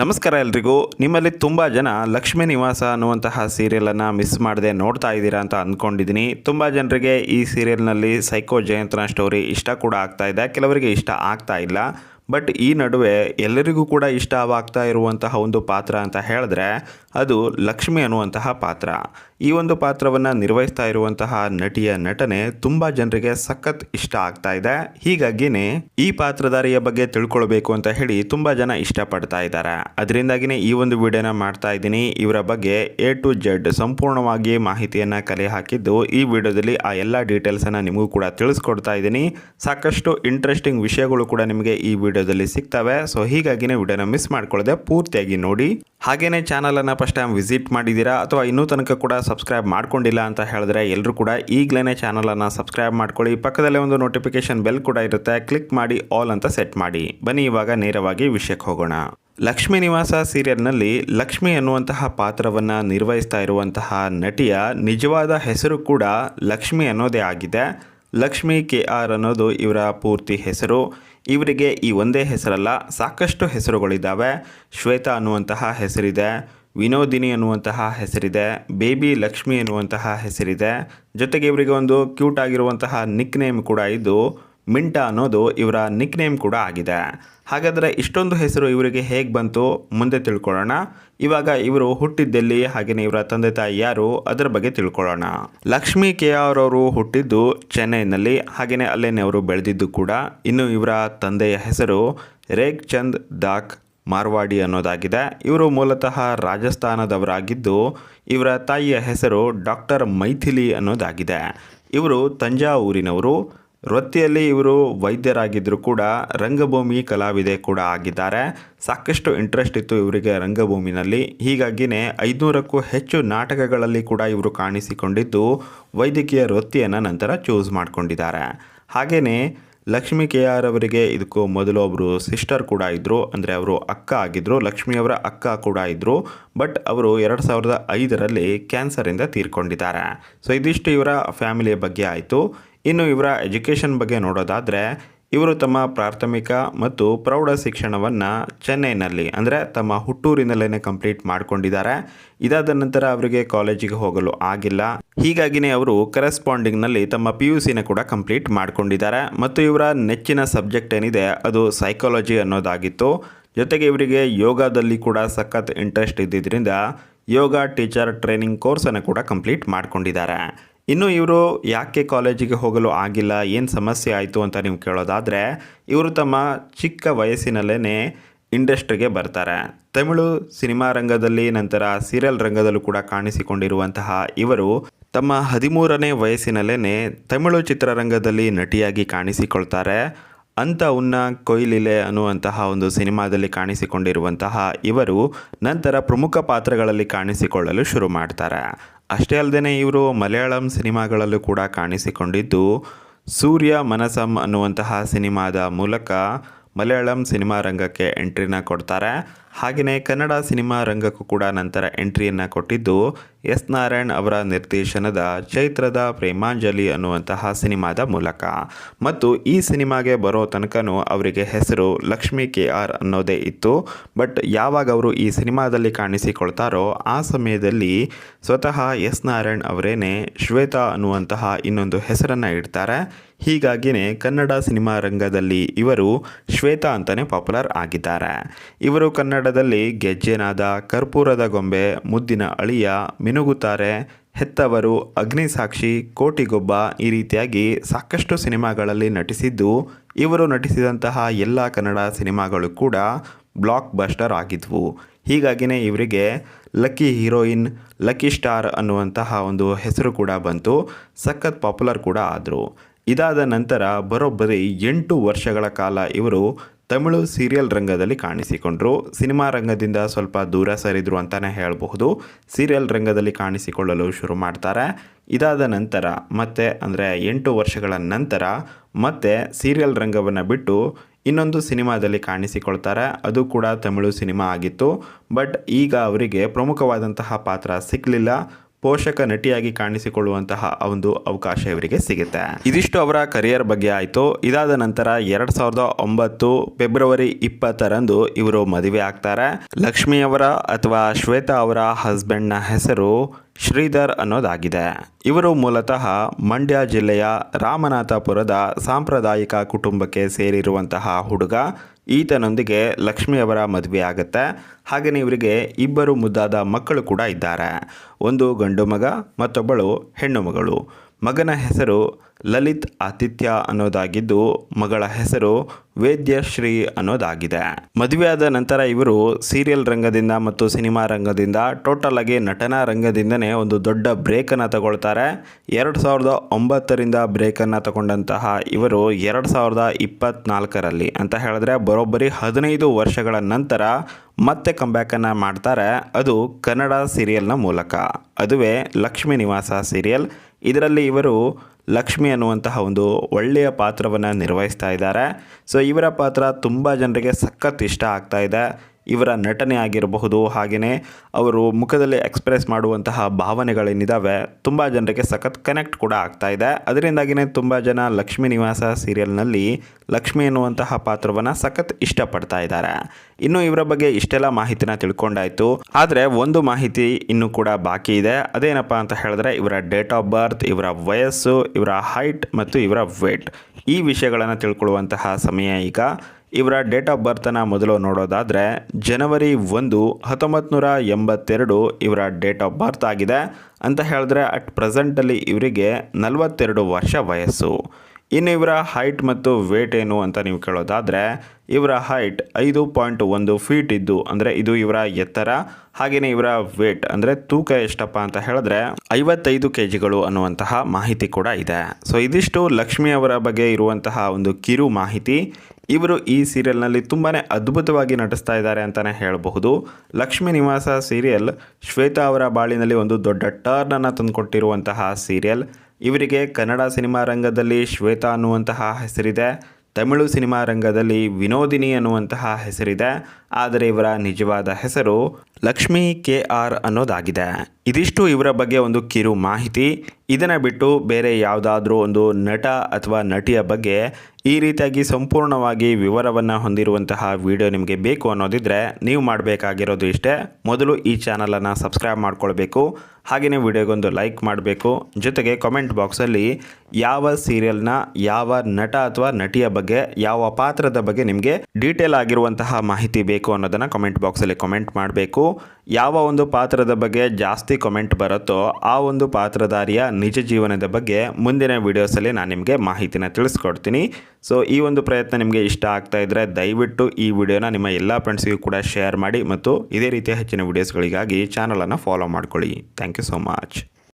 ನಮಸ್ಕಾರ ಎಲ್ರಿಗೂ. ನಿಮ್ಮಲ್ಲಿ ತುಂಬ ಜನ ಲಕ್ಷ್ಮೀ ನಿವಾಸ ಅನ್ನುವಂತಹ ಸೀರಿಯಲನ್ನು ಮಿಸ್ ಮಾಡದೆ ನೋಡ್ತಾ ಇದ್ದೀರಾ ಅಂತ ಅಂದ್ಕೊಂಡಿದ್ದೀನಿ ತುಂಬ ಜನರಿಗೆ ಈ ಸೀರಿಯಲ್ನಲ್ಲಿ ಸೈಕೋ ಜಯಂತನ ಸ್ಟೋರಿ ಇಷ್ಟ ಕೂಡ ಆಗ್ತಾ ಇದೆ. ಕೆಲವರಿಗೆ ಇಷ್ಟ ಆಗ್ತಾ ಇಲ್ಲ. ಬಟ್ ಈ ನಡುವೆ ಎಲ್ಲರಿಗೂ ಕೂಡ ಇಷ್ಟವಾಗ್ತಾ ಇರುವಂತಹ ಒಂದು ಪಾತ್ರ ಅಂತ ಹೇಳಿದ್ರೆ ಅದು ಲಕ್ಷ್ಮಿ ಅನ್ನುವಂತಹ ಪಾತ್ರ. ಈ ಒಂದು ಪಾತ್ರವನ್ನು ನಿರ್ವಹಿಸ್ತಾ ಇರುವಂತಹ ನಟಿಯ ನಟನೆ ತುಂಬ ಜನರಿಗೆ ಸಖತ್ ಇಷ್ಟ ಆಗ್ತಾ ಇದೆ. ಹೀಗಾಗಿನೇ ಈ ಪಾತ್ರಧಾರಿಯ ಬಗ್ಗೆ ತಿಳ್ಕೊಳ್ಬೇಕು ಅಂತ ಹೇಳಿ ತುಂಬ ಜನ ಇಷ್ಟಪಡ್ತಾ ಇದ್ದಾರೆ. ಅದರಿಂದಾಗಿನೇ ಈ ಒಂದು ವಿಡಿಯೋನ ಮಾಡ್ತಾ ಇದ್ದೀನಿ. ಇವರ ಬಗ್ಗೆ ಎ ಟು ಜೆಡ್ ಸಂಪೂರ್ಣವಾಗಿ ಮಾಹಿತಿಯನ್ನು ಕಲೆ ಹಾಕಿದ್ದು ಈ ವಿಡಿಯೋದಲ್ಲಿ ಆ ಎಲ್ಲ ಡೀಟೇಲ್ಸನ್ನು ನಿಮಗೂ ಕೂಡ ತಿಳಿಸ್ಕೊಡ್ತಾ ಇದ್ದೀನಿ. ಸಾಕಷ್ಟು ಇಂಟ್ರೆಸ್ಟಿಂಗ್ ವಿಷಯಗಳು ಕೂಡ ನಿಮಗೆ ಈ ವಿಡಿಯೋದಲ್ಲಿ ಸಿಗ್ತವೆ. ಸೊ ಹೀಗಾಗಿನೇ ವಿಡಿಯೋನ ಮಿಸ್ ಮಾಡ್ಕೊಳ್ಳದೆ ಪೂರ್ತಿಯಾಗಿ ನೋಡಿ. ಹಾಗೇನೇ ಚಾನಲನ್ನು ಫಸ್ಟ್ ಟೈಮ್ ವಿಸಿಟ್ ಮಾಡಿದ್ದೀರಾ ಅಥವಾ ಇನ್ನೂ ತನಕ ಕೂಡ ಸಬ್ಸ್ಕ್ರೈಬ್ ಮಾಡ್ಕೊಂಡಿಲ್ಲ ಅಂತ ಹೇಳಿದ್ರೆ ಎಲ್ಲರೂ ಕೂಡ ಈಗಲೇ ಚಾನಲನ್ನು ಸಬ್ಸ್ಕ್ರೈಬ್ ಮಾಡ್ಕೊಳ್ಳಿ. ಪಕ್ಕದಲ್ಲೇ ಒಂದು ನೋಟಿಫಿಕೇಶನ್ ಬೆಲ್ ಕೂಡ ಇರುತ್ತೆ. ಕ್ಲಿಕ್ ಮಾಡಿ ಆಲ್ ಅಂತ ಸೆಟ್ ಮಾಡಿ. ಬನ್ನಿ, ಇವಾಗ ನೇರವಾಗಿ ವಿಷಯಕ್ಕೆ ಹೋಗೋಣ. ಲಕ್ಷ್ಮೀ ನಿವಾಸ ಸೀರಿಯಲ್ನಲ್ಲಿ ಲಕ್ಷ್ಮಿ ಅನ್ನುವಂತಹ ಪಾತ್ರವನ್ನು ನಿರ್ವಹಿಸ್ತಾ ಇರುವಂತಹ ನಟಿಯ ನಿಜವಾದ ಹೆಸರು ಕೂಡ ಲಕ್ಷ್ಮಿ ಅನ್ನೋದೇ ಆಗಿದೆ. ಲಕ್ಷ್ಮಿ ಕೆ ಆರ್ ಅನ್ನೋದು ಇವರ ಪೂರ್ತಿ ಹೆಸರು. ಇವರಿಗೆ ಈ ಒಂದೇ ಹೆಸರಲ್ಲ, ಸಾಕಷ್ಟು ಹೆಸರುಗಳಿದ್ದಾವೆ. ಶ್ವೇತಾ ಅನ್ನುವಂತಹ ಹೆಸರಿದೆ, ವಿನೋದಿನಿ ಅನ್ನುವಂತಹ ಹೆಸರಿದೆ, ಬೇಬಿ ಲಕ್ಷ್ಮಿ ಅನ್ನುವಂತಹ ಹೆಸರಿದೆ. ಜೊತೆಗೆ ಇವರಿಗೆ ಒಂದು ಕ್ಯೂಟ್ ಆಗಿರುವಂತಹ ನಿಕ್ ನೇಮ್ ಕೂಡ ಇದ್ದು ಮಿಂಟಾ ಅನ್ನೋದು ಇವರ ನಿಕ್ ನೇಮ್ ಕೂಡ ಆಗಿದೆ. ಹಾಗಾದರೆ ಇಷ್ಟೊಂದು ಹೆಸರು ಇವರಿಗೆ ಹೇಗೆ ಬಂತು ಮುಂದೆ ತಿಳ್ಕೊಳ್ಳೋಣ. ಇವಾಗ ಇವರು ಹುಟ್ಟಿದ್ದೆಲ್ಲಿ ಹಾಗೆಯೇ ಇವರ ತಂದೆ ತಾಯಿ ಯಾರು ಅದರ ಬಗ್ಗೆ ತಿಳ್ಕೊಳ್ಳೋಣ. ಲಕ್ಷ್ಮಿ ಕೆ ಆರ್ ಅವರು ಹುಟ್ಟಿದ್ದು ಚೆನ್ನೈನಲ್ಲಿ ಹಾಗೆಯೇ ಅಲ್ಲೇನೆ ಅವರು ಬೆಳೆದಿದ್ದು ಕೂಡ. ಇನ್ನು ಇವರ ತಂದೆಯ ಹೆಸರು ರೇಗ್ ಚಂದ್ ದಾಕ್ ಮಾರ್ವಾಡಿ ಅನ್ನೋದಾಗಿದೆ. ಇವರು ಮೂಲತಃ ರಾಜಸ್ಥಾನದವರಾಗಿದ್ದು, ಇವರ ತಾಯಿಯ ಹೆಸರು ಡಾಕ್ಟರ್ ಮೈಥಿಲಿ ಅನ್ನೋದಾಗಿದೆ. ಇವರು ತಂಜಾವೂರಿನವರು. ವೃತ್ತಿಯಲ್ಲಿ ಇವರು ವೈದ್ಯರಾಗಿದ್ದರೂ ಕೂಡ ರಂಗಭೂಮಿ ಕಲಾವಿದೆ ಕೂಡ ಆಗಿದ್ದಾರೆ. ಸಾಕಷ್ಟು ಇಂಟ್ರೆಸ್ಟ್ ಇತ್ತು ಇವರಿಗೆ ರಂಗಭೂಮಿನಲ್ಲಿ. ಹೀಗಾಗಿನೇ ಐದುನೂರಕ್ಕೂ ಹೆಚ್ಚು ನಾಟಕಗಳಲ್ಲಿ ಕೂಡ ಇವರು ಕಾಣಿಸಿಕೊಂಡಿದ್ದು ವೈದ್ಯಕೀಯ ವೃತ್ತಿಯನ್ನು ನಂತರ ಚೂಸ್ ಮಾಡಿಕೊಂಡಿದ್ದಾರೆ. ಹಾಗೆಯೇ ಲಕ್ಷ್ಮೀ ಕೆ ಆರ್ ಅವರಿಗೆ ಇದಕ್ಕೂ ಮೊದಲು ಒಬ್ಬರು ಸಿಸ್ಟರ್ ಕೂಡ ಇದ್ದರು ಅಂದರೆ ಅವರು ಅಕ್ಕ ಆಗಿದ್ದರು ಲಕ್ಷ್ಮಿಯವರ ಅಕ್ಕ ಕೂಡ ಇದ್ದರು ಬಟ್ ಅವರು ಎರಡು ಸಾವಿರದ ಐದರಲ್ಲಿ ಕ್ಯಾನ್ಸರಿಂದ ತೀರ್ಕೊಂಡಿದ್ದಾರೆ. ಸೊ ಇದಿಷ್ಟು ಇವರ ಫ್ಯಾಮಿಲಿಯ ಬಗ್ಗೆ ಆಯಿತು. ಇನ್ನು ಇವರ ಎಜುಕೇಷನ್ ಬಗ್ಗೆ ನೋಡೋದಾದರೆ, ಇವರು ತಮ್ಮ ಪ್ರಾಥಮಿಕ ಮತ್ತು ಪ್ರೌಢ ಶಿಕ್ಷಣವನ್ನು ಚೆನ್ನೈನಲ್ಲಿ, ಅಂದರೆ ತಮ್ಮ ಹುಟ್ಟೂರಿನಲ್ಲೇ ಕಂಪ್ಲೀಟ್ ಮಾಡಿಕೊಂಡಿದ್ದಾರೆ. ಇದಾದ ನಂತರ ಅವರಿಗೆ ಕಾಲೇಜಿಗೆ ಹೋಗಲು ಆಗಿಲ್ಲ. ಹೀಗಾಗಿನೇ ಅವರು ಕರೆಸ್ಪಾಂಡಿಂಗ್ನಲ್ಲಿ ತಮ್ಮ ಪಿ ಯು ಸಿನ ಕೂಡ ಕಂಪ್ಲೀಟ್ ಮಾಡಿಕೊಂಡಿದ್ದಾರೆ. ಮತ್ತು ಇವರ ನೆಚ್ಚಿನ ಸಬ್ಜೆಕ್ಟ್ ಏನಿದೆ, ಅದು ಸೈಕಾಲಜಿ ಅನ್ನೋದಾಗಿತ್ತು. ಜೊತೆಗೆ ಇವರಿಗೆ ಯೋಗದಲ್ಲಿ ಕೂಡ ಸಖತ್ ಇಂಟ್ರೆಸ್ಟ್ ಇದ್ದಿದ್ದರಿಂದ ಯೋಗ ಟೀಚರ್ ಟ್ರೈನಿಂಗ್ ಕೋರ್ಸನ್ನು ಕೂಡ ಕಂಪ್ಲೀಟ್ ಮಾಡ್ಕೊಂಡಿದ್ದಾರೆ. ಇನ್ನು ಇವರು ಯಾಕೆ ಕಾಲೇಜಿಗೆ ಹೋಗಲು ಆಗಿಲ್ಲ, ಏನು ಸಮಸ್ಯೆ ಆಯಿತು ಅಂತ ನೀವು ಕೇಳೋದಾದರೆ, ಇವರು ತಮ್ಮ ಚಿಕ್ಕ ವಯಸ್ಸಿನಲ್ಲೇ ಇಂಡಸ್ಟ್ರಿಗೆ ಬರ್ತಾರೆ. ತಮಿಳು ಸಿನಿಮಾ ರಂಗದಲ್ಲಿ, ನಂತರ ಸೀರಿಯಲ್ ರಂಗದಲ್ಲೂ ಕೂಡ ಕಾಣಿಸಿಕೊಂಡಿರುವಂತಹ ಇವರು ತಮ್ಮ ಹದಿಮೂರನೇ ವಯಸ್ಸಿನಲ್ಲೇ ತಮಿಳು ಚಿತ್ರರಂಗದಲ್ಲಿ ನಟಿಯಾಗಿ ಕಾಣಿಸಿಕೊಳ್ತಾರೆ. ಅಂತ ಉನ್ನ ಕೊಯ್ಲಿಲೆ ಅನ್ನುವಂತಹ ಒಂದು ಸಿನಿಮಾದಲ್ಲಿ ಕಾಣಿಸಿಕೊಂಡಿರುವಂತಹ ಇವರು ನಂತರ ಪ್ರಮುಖ ಪಾತ್ರಗಳಲ್ಲಿ ಕಾಣಿಸಿಕೊಳ್ಳಲು ಶುರು ಮಾಡ್ತಾರೆ. ಅಷ್ಟೇ ಅಲ್ಲದೆ ಇವರು ಮಲಯಾಳಂ ಸಿನಿಮಾಗಳಲ್ಲೂ ಕೂಡ ಕಾಣಿಸಿಕೊಂಡಿದ್ದು. ಸೂರ್ಯ ಮನಸಂ ಅನ್ನುವಂತಹ ಸಿನಿಮಾದ ಮೂಲಕ ಮಲಯಾಳಂ ಸಿನಿಮಾ ರಂಗಕ್ಕೆ ಎಂಟ್ರಿನ ಕೊಡ್ತಾರೆ. ಹಾಗೆಯೇ ಕನ್ನಡ ಸಿನಿಮಾ ರಂಗಕ್ಕೂ ಕೂಡ ನಂತರ ಎಂಟ್ರಿಯನ್ನು ಕೊಟ್ಟಿದ್ದು ಎಸ್ ನಾರಾಯಣ್ ಅವರ ನಿರ್ದೇಶನದ ಚೈತ್ರದ ಪ್ರೇಮಾಂಜಲಿ ಅನ್ನುವಂತಹ ಸಿನಿಮಾದ ಮೂಲಕ. ಮತ್ತು ಈ ಸಿನಿಮಾಗೆ ಬರೋ ತನಕನೂ ಅವರಿಗೆ ಹೆಸರು ಲಕ್ಷ್ಮಿ ಕೆ ಆರ್ ಅನ್ನೋದೇ ಇತ್ತು. ಬಟ್ ಯಾವಾಗ ಅವರು ಈ ಸಿನಿಮಾದಲ್ಲಿ ಕಾಣಿಸಿಕೊಳ್ತಾರೋ ಆ ಸಮಯದಲ್ಲಿ ಸ್ವತಃ ಎಸ್ ನಾರಾಯಣ್ ಅವರೇನೆ ಶ್ವೇತಾ ಅನ್ನುವಂತಹ ಇನ್ನೊಂದು ಹೆಸರನ್ನು ಇಡ್ತಾರೆ. ಹೀಗಾಗಿಯೇ ಕನ್ನಡ ಸಿನಿಮಾ ರಂಗದಲ್ಲಿ ಇವರು ಶ್ವೇತಾ ಅಂತಲೇ ಪಾಪ್ಯುಲರ್ ಆಗಿದ್ದಾರೆ. ಇವರು ಕನ್ನಡದಲ್ಲಿ ಗೆಜ್ಜೆನಾದ ಕರ್ಪೂರದ ಗೊಂಬೆ ಮುದ್ದಿನ ಅಳಿಯ ಮಿನುಗುತ್ತಾರೆ, ಹೆತ್ತವರು ಅಗ್ನಿಸಾಕ್ಷಿ ಕೋಟಿಗೊಬ್ಬ ಈ ರೀತಿಯಾಗಿ ಸಾಕಷ್ಟು ಸಿನಿಮಾಗಳಲ್ಲಿ ನಟಿಸಿದ್ದು, ಇವರು ನಟಿಸಿದಂತಹ ಎಲ್ಲ ಕನ್ನಡ ಸಿನಿಮಾಗಳು ಕೂಡ ಬ್ಲಾಕ್ ಬಸ್ಟರ್ ಆಗಿದ್ವು. ಹೀಗಾಗಿನೇ ಇವರಿಗೆ ಲಕ್ಕಿ ಹೀರೋಯಿನ್, ಲಕ್ಕಿ ಸ್ಟಾರ್ ಅನ್ನುವಂತಹ ಒಂದು ಹೆಸರು ಕೂಡ ಬಂತು, ಸಖತ್ ಪಾಪ್ಯುಲರ್ ಕೂಡ ಆದರು. ಇದಾದ ನಂತರ ಬರೋಬ್ಬರಿ ಎಂಟು ವರ್ಷಗಳ ಕಾಲ ಇವರು ತಮಿಳು ಸೀರಿಯಲ್ ರಂಗದಲ್ಲಿ ಕಾಣಿಸಿಕೊಂಡರು. ಸಿನಿಮಾ ರಂಗದಿಂದ ಸ್ವಲ್ಪ ದೂರ ಸರಿದ್ರು ಅಂತಲೇ ಹೇಳಬಹುದು. ಸೀರಿಯಲ್ ರಂಗದಲ್ಲಿ ಕಾಣಿಸಿಕೊಳ್ಳಲು ಶುರು ಮಾಡ್ತಾರೆ. ಇದಾದ ನಂತರ, ಮತ್ತೆ ಅಂದರೆ ಎಂಟು ವರ್ಷಗಳ ನಂತರ, ಮತ್ತೆ ಸೀರಿಯಲ್ ರಂಗವನ್ನು ಬಿಟ್ಟು ಇನ್ನೊಂದು ಸಿನಿಮಾದಲ್ಲಿ ಕಾಣಿಸಿಕೊಳ್ತಾರೆ. ಅದು ಕೂಡ ತಮಿಳು ಸಿನಿಮಾ ಆಗಿತ್ತು. ಬಟ್ ಈಗ ಅವರಿಗೆ ಪ್ರಮುಖವಾದಂತಹ ಪಾತ್ರ ಸಿಕ್ಕಲಿಲ್ಲ ಪೋಷಕ ನಟಿಯಾಗಿ ಕಾಣಿಸಿಕೊಳ್ಳುವಂತಹ ಒಂದು ಅವಕಾಶ ಇವರಿಗೆ ಸಿಗುತ್ತೆ. ಇದಿಷ್ಟು ಅವರ ಕರಿಯರ್ ಬಗ್ಗೆ ಆಯಿತು. ಇದಾದ ನಂತರ ಎರಡ್ ಸಾವಿರದ ಒಂಬತ್ತು ಫೆಬ್ರವರಿ ಇಪ್ಪತ್ತರಂದು ಇವರು ಮದುವೆ ಆಗ್ತಾರೆ. ಲಕ್ಷ್ಮಿ ಅವರ ಅಥವಾ ಶ್ವೇತಾ ಅವರ ಹಸ್ಬೆಂಡ್ನ ಹೆಸರು ಶ್ರೀಧರ್ ಅನ್ನೋದಾಗಿದೆ. ಇವರು ಮೂಲತಃ ಮಂಡ್ಯ ಜಿಲ್ಲೆಯ ರಾಮನಾಥಪುರದ ಸಾಂಪ್ರದಾಯಿಕ ಕುಟುಂಬಕ್ಕೆ ಸೇರಿರುವಂತಹ ಹುಡುಗ. ಈತನೊಂದಿಗೆ ಲಕ್ಷ್ಮಿಯವರ ಮದುವೆ ಆಗುತ್ತೆ. ಹಾಗೆಯೇ ಇವರಿಗೆ ಇಬ್ಬರು ಮುದ್ದಾದ ಮಕ್ಕಳು ಕೂಡ ಇದ್ದಾರೆ. ಒಂದು ಗಂಡು ಮಗ, ಮತ್ತೊಬ್ಬಳು ಹೆಣ್ಣು ಮಗಳು. ಮಗನ ಹೆಸರು ಲಲಿತ್ ಆತಿಥ್ಯ ಅನ್ನೋದಾಗಿದ್ದು, ಮಗಳ ಹೆಸರು ವೇದ್ಯಶ್ರೀ ಅನ್ನೋದಾಗಿದೆ. ಮದುವೆಯಾದ ನಂತರ ಇವರು ಸೀರಿಯಲ್ ರಂಗದಿಂದ ಮತ್ತು ಸಿನಿಮಾ ರಂಗದಿಂದ ಟೋಟಲ್ ಆಗಿ ನಟನಾ ರಂಗದಿಂದನೇ ಒಂದು ದೊಡ್ಡ ಬ್ರೇಕನ್ನು ತಗೊಳ್ತಾರೆ. ಎರಡು ಸಾವಿರದ ಒಂಬತ್ತರಿಂದ ಬ್ರೇಕನ್ನು ತಗೊಂಡಂತಹ ಇವರು ಎರಡು ಸಾವಿರದ ಇಪ್ಪತ್ತ್ನಾಲ್ಕರಲ್ಲಿ ಅಂತ ಹೇಳಿದ್ರೆ ಬರೋಬ್ಬರಿ ಹದಿನೈದು ವರ್ಷಗಳ ನಂತರ ಮತ್ತೆ ಕಂಬ್ಯಾಕನ್ನು ಮಾಡ್ತಾರೆ. ಅದು ಕನ್ನಡ ಸೀರಿಯಲ್ನ ಮೂಲಕ. ಅದುವೇ ಲಕ್ಷ್ಮೀ ನಿವಾಸ ಸೀರಿಯಲ್. ಇದರಲ್ಲಿ ಇವರು ಲಕ್ಷ್ಮಿ ಅನ್ನುವಂತಹ ಒಂದು ಒಳ್ಳೆಯ ಪಾತ್ರವನ್ನು ನಿರ್ವಹಿಸ್ತಾ ಇದ್ದಾರೆ. ಸೊ ಇವರ ಪಾತ್ರ ತುಂಬ ಜನರಿಗೆ ಸಖತ್ ಇಷ್ಟ ಆಗ್ತಾ ಇದೆ. ಇವರ ನಟನೆ ಆಗಿರಬಹುದು. ಹಾಗೆಯೇ ಅವರು ಮುಖದಲ್ಲಿ ಎಕ್ಸ್ಪ್ರೆಸ್ ಮಾಡುವಂತಹ ಭಾವನೆಗಳೇನಿದ್ದಾವೆ ತುಂಬ ಜನರಿಗೆ ಸಖತ್ ಕನೆಕ್ಟ್ ಕೂಡ ಆಗ್ತಾ ಇದೆ. ಅದರಿಂದಾಗಿಯೇ ತುಂಬ ಜನ ಲಕ್ಷ್ಮೀ ನಿವಾಸ ಸೀರಿಯಲ್ನಲ್ಲಿ ಲಕ್ಷ್ಮಿ ಎನ್ನುವಂತಹ ಪಾತ್ರವನ್ನು ಸಖತ್ ಇಷ್ಟಪಡ್ತಾ ಇದ್ದಾರೆ. ಇನ್ನು ಇವರ ಬಗ್ಗೆ ಇಷ್ಟೆಲ್ಲ ಮಾಹಿತಿನ ತಿಳ್ಕೊಂಡಾಯಿತು. ಆದರೆ ಒಂದು ಮಾಹಿತಿ ಇನ್ನೂ ಕೂಡ ಬಾಕಿ ಇದೆ. ಅದೇನಪ್ಪ ಅಂತ ಹೇಳಿದ್ರೆ ಇವರ ಡೇಟ್ ಆಫ್ ಬರ್ತ್ ಇವರ ವಯಸ್ಸು, ಇವರ ಹೈಟ್ ಮತ್ತು ಇವರ ವೇಟ್ ಈ ವಿಷಯಗಳನ್ನು ತಿಳ್ಕೊಳ್ಳುವಂತಹ ಸಮಯ ಈಗ ಇವರ ಡೇಟ್ ಆಫ್ ಬರ್ತನ್ನು ಮೊದಲು ನೋಡೋದಾದರೆ ಜನವರಿ ಒಂದು ಹತ್ತೊಂಬತ್ತು ನೂರ ಎಂಬತ್ತೆರಡು ಇವರ ಡೇಟ್ ಆಫ್ ಬರ್ತ್ ಆಗಿದೆ ಅಂತ ಹೇಳಿದ್ರೆ ಅಟ್ ಪ್ರೆಸೆಂಟಲ್ಲಿ ಇವರಿಗೆ ನಲವತ್ತೆರಡು ವರ್ಷ ವಯಸ್ಸು. ಇನ್ನು ಇವರ ಹೈಟ್ ಮತ್ತು ವೇಟ್ ಏನು ಅಂತ ನೀವು ಕೇಳೋದಾದರೆ ಇವರ ಹೈಟ್ ಐದು ಪಾಯಿಂಟ್ ಒಂದು ಫೀಟ್ ಇದ್ದು ಅಂದರೆ ಇದು ಇವರ ಎತ್ತರ ಹಾಗೆಯೇ ಇವರ ವೇಟ್ ಅಂದರೆ ತೂಕ ಎಷ್ಟಪ್ಪ ಅಂತ ಹೇಳಿದ್ರೆ ಐವತ್ತೈದು ಕೆ ಜಿಗಳು ಅನ್ನುವಂತಹ ಮಾಹಿತಿ ಕೂಡ ಇದೆ. ಸೊ ಇದಿಷ್ಟು ಲಕ್ಷ್ಮಿ ಅವರ ಬಗ್ಗೆ ಇರುವಂತಹ ಒಂದು ಕಿರು ಮಾಹಿತಿ. ಇವರು ಈ ಸೀರಿಯಲ್ನಲ್ಲಿ ತುಂಬಾ ಅದ್ಭುತವಾಗಿ ನಟಿಸ್ತಾ ಇದ್ದಾರೆ ಅಂತಲೇ ಹೇಳಬಹುದು. ಲಕ್ಷ್ಮೀ ನಿವಾಸ ಸೀರಿಯಲ್ ಶ್ವೇತಾ ಅವರ ಬಾಳಿನಲ್ಲಿ ಒಂದು ದೊಡ್ಡ ಟರ್ನನ್ನು ತಂದುಕೊಟ್ಟಿರುವಂತಹ ಸೀರಿಯಲ್. ಇವರಿಗೆ ಕನ್ನಡ ಸಿನಿಮಾ ರಂಗದಲ್ಲಿ ಶ್ವೇತಾ ಅನ್ನುವಂತಹ ಹೆಸರಿದೆ. ತಮಿಳು ಸಿನಿಮಾ ರಂಗದಲ್ಲಿ ವಿನೋದಿನಿ ಅನ್ನುವಂತಹ ಹೆಸರಿದೆ. ಆದರೆ ಇವರ ನಿಜವಾದ ಹೆಸರು ಲಕ್ಷ್ಮೀ ಕೆ ಆರ್ ಅನ್ನೋದಾಗಿದೆ. ಇದಿಷ್ಟು ಇವರ ಬಗ್ಗೆ ಒಂದು ಕಿರು ಮಾಹಿತಿ. ಇದನ್ನು ಬಿಟ್ಟು ಬೇರೆ ಯಾವುದಾದ್ರೂ ಒಂದು ನಟ ಅಥವಾ ನಟಿಯ ಬಗ್ಗೆ ಈ ರೀತಿಯಾಗಿ ಸಂಪೂರ್ಣವಾಗಿ ವಿವರವನ್ನು ಹೊಂದಿರುವಂತಹ ವಿಡಿಯೋ ನಿಮಗೆ ಬೇಕು ಅನ್ನೋದಿದ್ರೆ ನೀವು ಮಾಡಬೇಕಾಗಿರೋದು ಇಷ್ಟೇ. ಮೊದಲು ಈ ಚಾನಲನ್ನು ಸಬ್ಸ್ಕ್ರೈಬ್ ಮಾಡ್ಕೊಳ್ಬೇಕು. ಹಾಗೆಯೇ ವಿಡಿಯೋಗೊಂದು ಲೈಕ್ ಮಾಡಬೇಕು. ಜೊತೆಗೆ ಕಾಮೆಂಟ್ ಬಾಕ್ಸಲ್ಲಿ ಯಾವ ಸೀರಿಯಲ್ನ, ಯಾವ ನಟ ಅಥವಾ ನಟಿಯ ಬಗ್ಗೆ, ಯಾವ ಪಾತ್ರದ ಬಗ್ಗೆ ನಿಮಗೆ ಡೀಟೇಲ್ ಆಗಿರುವಂತಹ ಮಾಹಿತಿ ಬೇಕು ಅನ್ನೋದನ್ನು ಕಮೆಂಟ್ ಬಾಕ್ಸಲ್ಲಿ ಕಮೆಂಟ್ ಮಾಡಬೇಕು. ಯಾವ ಒಂದು ಪಾತ್ರದ ಬಗ್ಗೆ ಜಾಸ್ತಿ ಕಮೆಂಟ್ ಬರುತ್ತೋ ಆ ಒಂದು ಪಾತ್ರಧಾರಿಯ ನಿಜ ಜೀವನದ ಬಗ್ಗೆ ಮುಂದಿನ ವೀಡಿಯೋಸಲ್ಲಿ ನಾನು ನಿಮಗೆ ಮಾಹಿತಿನ ತಿಳಿಸ್ಕೊಡ್ತೀನಿ. ಸೊ ಈ ಒಂದು ಪ್ರಯತ್ನ ನಿಮಗೆ ಇಷ್ಟ ಆಗ್ತಾ ಇದ್ದರೆ ದಯವಿಟ್ಟು ಈ ವಿಡಿಯೋನ ನಿಮ್ಮ ಎಲ್ಲ ಫ್ರೆಂಡ್ಸ್ಗೂ ಕೂಡ ಶೇರ್ ಮಾಡಿ ಮತ್ತು ಇದೇ ರೀತಿಯ ಹೆಚ್ಚಿನ ವೀಡಿಯೋಸ್ಗಳಿಗಾಗಿ ಚಾನಲನ್ನು ಫಾಲೋ ಮಾಡ್ಕೊಳ್ಳಿ. Thank you so much